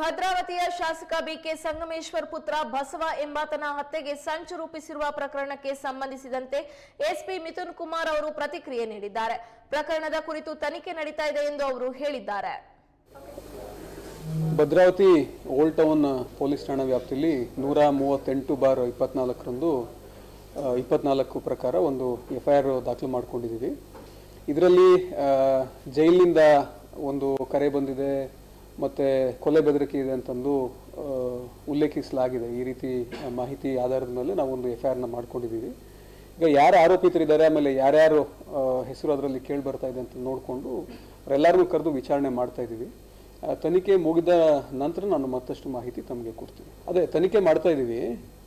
ಭದ್ರಾವತಿಯ ಶಾಸಕ ಬಿಕೆ ಸಂಗಮೇಶ್ವರ್ ಪುತ್ರ ಬಸವ ಎಂಬಾತನ ಹತ್ಯೆಗೆ ಸಂಚು ರೂಪಿಸಿರುವ ಪ್ರಕರಣಕ್ಕೆ ಸಂಬಂಧಿಸಿದಂತೆ ಎಸ್ಪಿ ಮಿಥುನ್ ಕುಮಾರ್ ಅವರು ಪ್ರತಿಕ್ರಿಯೆ ನೀಡಿದ್ದಾರೆ. ಪ್ರಕರಣದ ಕುರಿತು ತನಿಖೆ ನಡೀತಾ ಇದೆ ಎಂದು ಅವರು ಹೇಳಿದ್ದಾರೆ. ಭದ್ರಾವತಿ ಓಲ್ಡ್ ಟೌನ್ ಪೊಲೀಸ್ ಠಾಣಾ ವ್ಯಾಪ್ತಿಯಲ್ಲಿ ನೂರ ಮೂವತ್ತೆಂಟು ಬಾರ್ ಇಪ್ಪತ್ನಾಲ್ಕರಂದು ಇಪ್ಪತ್ನಾಲ್ಕು ಪ್ರಕಾರ ಒಂದು ಎಫ್ಐಆರ್ ದಾಖಲು ಮಾಡಿಕೊಂಡಿದ್ದೀವಿ. ಇದರಲ್ಲಿ ಜೈಲಿನಿಂದ ಒಂದು ಕರೆ ಬಂದಿದೆ ಮತ್ತು ಕೊಲೆ ಬೆದರಿಕೆ ಇದೆ ಅಂತಂದು ಉಲ್ಲೇಖಿಸಲಾಗಿದೆ. ಈ ರೀತಿ ಮಾಹಿತಿ ಆಧಾರದ ಮೇಲೆ ನಾವು ಒಂದು ಎಫ್ ಐ ಆರ್ನ ಮಾಡ್ಕೊಂಡಿದ್ದೀವಿ. ಈಗ ಯಾರು ಆರೋಪಿತರಿದ್ದಾರೆ, ಆಮೇಲೆ ಯಾರ್ಯಾರು ಹೆಸರು ಅದರಲ್ಲಿ ಕೇಳಿ ಬರ್ತಾ ಇದೆ ಅಂತ ನೋಡಿಕೊಂಡು ಅವರೆಲ್ಲರನ್ನೂ ಕರೆದು ವಿಚಾರಣೆ ಮಾಡ್ತಾ ಇದ್ದೀವಿ. ತನಿಖೆ ಮುಗಿದ ನಂತರ ನಾನು ಮತ್ತಷ್ಟು ಮಾಹಿತಿ ತಮಗೆ ಕೊಡ್ತೀನಿ. ಅದೇ, ತನಿಖೆ ಮಾಡ್ತಾ ಇದ್ದೀವಿ.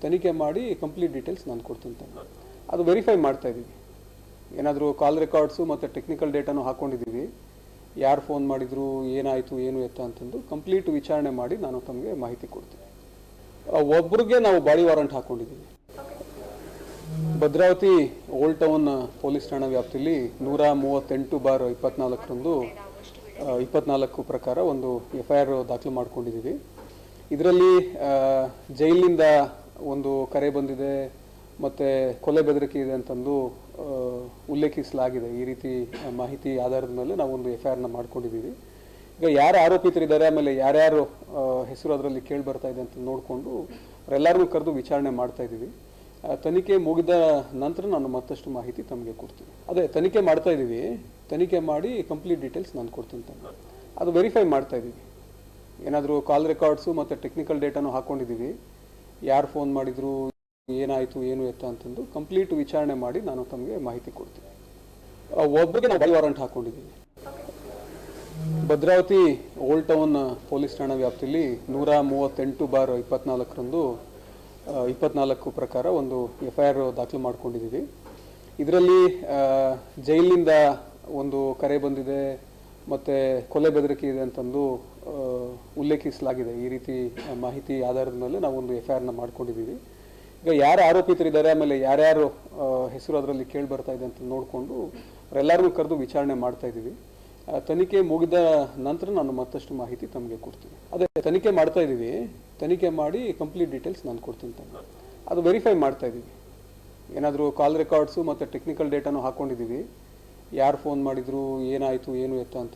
ತನಿಖೆ ಮಾಡಿ ಕಂಪ್ಲೀಟ್ ಡೀಟೇಲ್ಸ್ ನಾನು ಕೊಡ್ತೀನಿ ಅದು ವೆರಿಫೈ ಮಾಡ್ತಾ ಇದ್ದೀವಿ. ಏನಾದರೂ ಕಾಲ್ ರೆಕಾರ್ಡ್ಸು ಮತ್ತು ಟೆಕ್ನಿಕಲ್ ಡೇಟಾನು ಹಾಕ್ಕೊಂಡಿದ್ದೀವಿ ಯಾರು ಫೋನ್ ಮಾಡಿದ್ರು, ಏನಾಯಿತು, ಏನು ಎತ್ತ ಅಂತಂದು ಕಂಪ್ಲೀಟ್ ವಿಚಾರಣೆ ಮಾಡಿ ನಾನು ತಮಗೆ ಮಾಹಿತಿ ಕೊಡ್ತೀನಿ. ಒಬ್ರಿಗೆ ನಾವು ಬಾಡಿ ವಾರಂಟ್ ಹಾಕ್ಕೊಂಡಿದ್ದೀವಿ ಭದ್ರಾವತಿ ಓಲ್ಡ್ ಟೌನ್ ಪೊಲೀಸ್ ಠಾಣಾ ವ್ಯಾಪ್ತಿಯಲ್ಲಿ ನೂರ ಮೂವತ್ತೆಂಟು ಬಾರ್ ಇಪ್ಪತ್ನಾಲ್ಕರಂದು ಇಪ್ಪತ್ನಾಲ್ಕು ಪ್ರಕಾರ ಒಂದು ಎಫ್ ಐ ಆರ್ ದಾಖಲು ಮಾಡ್ಕೊಂಡಿದ್ದೀವಿ. ಇದರಲ್ಲಿ ಜೈಲಿನಿಂದ ಒಂದು ಕರೆ ಬಂದಿದೆ ಮತ್ತು ಕೊಲೆ ಬೆದರಿಕೆ ಇದೆ ಅಂತಂದು ಉಲ್ಲೇಖಿಸಲಾಗಿದೆ. ಈ ರೀತಿ ಮಾಹಿತಿ ಆಧಾರದ ಮೇಲೆ ನಾವು ಒಂದು ಎಫ್ ಐ ಆರ್ನ ಮಾಡ್ಕೊಂಡಿದ್ದೀವಿ. ಈಗ ಯಾರು ಆರೋಪಿತರಿದ್ದಾರೆ, ಆಮೇಲೆ ಯಾರ್ಯಾರು ಹೆಸರು ಅದರಲ್ಲಿ ಕೇಳಿ ಬರ್ತಾ ಇದೆ ಅಂತ ನೋಡಿಕೊಂಡು ಅವರೆಲ್ಲರನ್ನೂ ಕರೆದು ವಿಚಾರಣೆ ಮಾಡ್ತಾ ಇದ್ದೀವಿ. ತನಿಖೆ ಮುಗಿದ ನಂತರ ನಾನು ಮತ್ತಷ್ಟು ಮಾಹಿತಿ ತಮಗೆ ಕೊಡ್ತೀನಿ. ಅದೇ, ತನಿಖೆ ಮಾಡ್ತಾ ಇದ್ದೀವಿ. ತನಿಖೆ ಮಾಡಿ ಕಂಪ್ಲೀಟ್ ಡೀಟೇಲ್ಸ್ ನಾನು ಕೊಡ್ತೀನಿ ತಮಗೆ. ಅದು ವೆರಿಫೈ ಮಾಡ್ತಾ ಇದ್ದೀವಿ. ಏನಾದರೂ ಕಾಲ್ ರೆಕಾರ್ಡ್ಸು ಮತ್ತು ಟೆಕ್ನಿಕಲ್ ಡೇಟಾನು ಹಾಕ್ಕೊಂಡಿದ್ದೀವಿ ಯಾರು ಫೋನ್ ಮಾಡಿದ್ರು ಏನಾಯಿತು, ಏನು ಎತ್ತ ಅಂತಂದು ಕಂಪ್ಲೀಟ್ ವಿಚಾರಣೆ ಮಾಡಿ ನಾನು ತಮಗೆ ಮಾಹಿತಿ ಕೊಡ್ತೀನಿ. ಒಬ್ಬರಿಗೆ ನಾವು ಬೈ ವಾರಂಟ್ ಹಾಕೊಂಡಿದ್ದೀವಿ ಭದ್ರಾವತಿ ಓಲ್ಡ್ ಟೌನ್ ಪೊಲೀಸ್ ಠಾಣಾ ವ್ಯಾಪ್ತಿಯಲ್ಲಿ ನೂರ ಮೂವತ್ತೆಂಟು ಬಾರ್ ಇಪ್ಪತ್ನಾಲ್ಕರಂದು ಇಪ್ಪತ್ನಾಲ್ಕು ಪ್ರಕಾರ ಒಂದು ಎಫ್ ಐ ಆರ್ ದಾಖಲು ಮಾಡ್ಕೊಂಡಿದ್ದೀವಿ ಇದರಲ್ಲಿ ಜೈಲಿನಿಂದ ಒಂದು ಕರೆ ಬಂದಿದೆ, ಮತ್ತು ಕೊಲೆ ಬೆದರಿಕೆ ಇದೆ ಅಂತಂದು ಉಲ್ಲೇಖಿಸಲಾಗಿದೆ. ಈ ರೀತಿ ಮಾಹಿತಿ ಆಧಾರದ ಮೇಲೆ ನಾವು ಒಂದು ಎಫ್ ಐ ಆರ್ನ ಮಾಡ್ಕೊಂಡಿದ್ದೀವಿ ಈಗ ಯಾರು ಆರೋಪಿತರಿದ್ದಾರೆ, ಆಮೇಲೆ ಯಾರ್ಯಾರು ಹೆಸರು ಅದರಲ್ಲಿ ಕೇಳಿ ಬರ್ತಾ ಇದೆ ಅಂತ ನೋಡಿಕೊಂಡು ಅವರೆಲ್ಲರನ್ನೂ ಕರೆದು ವಿಚಾರಣೆ ಮಾಡ್ತಾ ಇದ್ದೀವಿ. ತನಿಖೆ ಮುಗಿದ ನಂತರ ನಾನು ಮತ್ತಷ್ಟು ಮಾಹಿತಿ ತಮಗೆ ಕೊಡ್ತೀನಿ. ಅದೇ, ತನಿಖೆ ಮಾಡ್ತಾ ಇದ್ದೀವಿ. ತನಿಖೆ ಮಾಡಿ ಕಂಪ್ಲೀಟ್ ಡೀಟೇಲ್ಸ್ ನಾನು ಕೊಡ್ತೀನಿ ತಮಗೆ. ಅದು ವೆರಿಫೈ ಮಾಡ್ತಾ ಇದ್ದೀವಿ. ಏನಾದರೂ ಕಾಲ್ ರೆಕಾರ್ಡ್ಸು ಮತ್ತು ಟೆಕ್ನಿಕಲ್ ಡೇಟಾನು ಹಾಕ್ಕೊಂಡಿದ್ದೀವಿ ಯಾರು ಫೋನ್ ಮಾಡಿದ್ರು, ಏನಾಯಿತು, ಏನು ಎತ್ತ ಅಂತ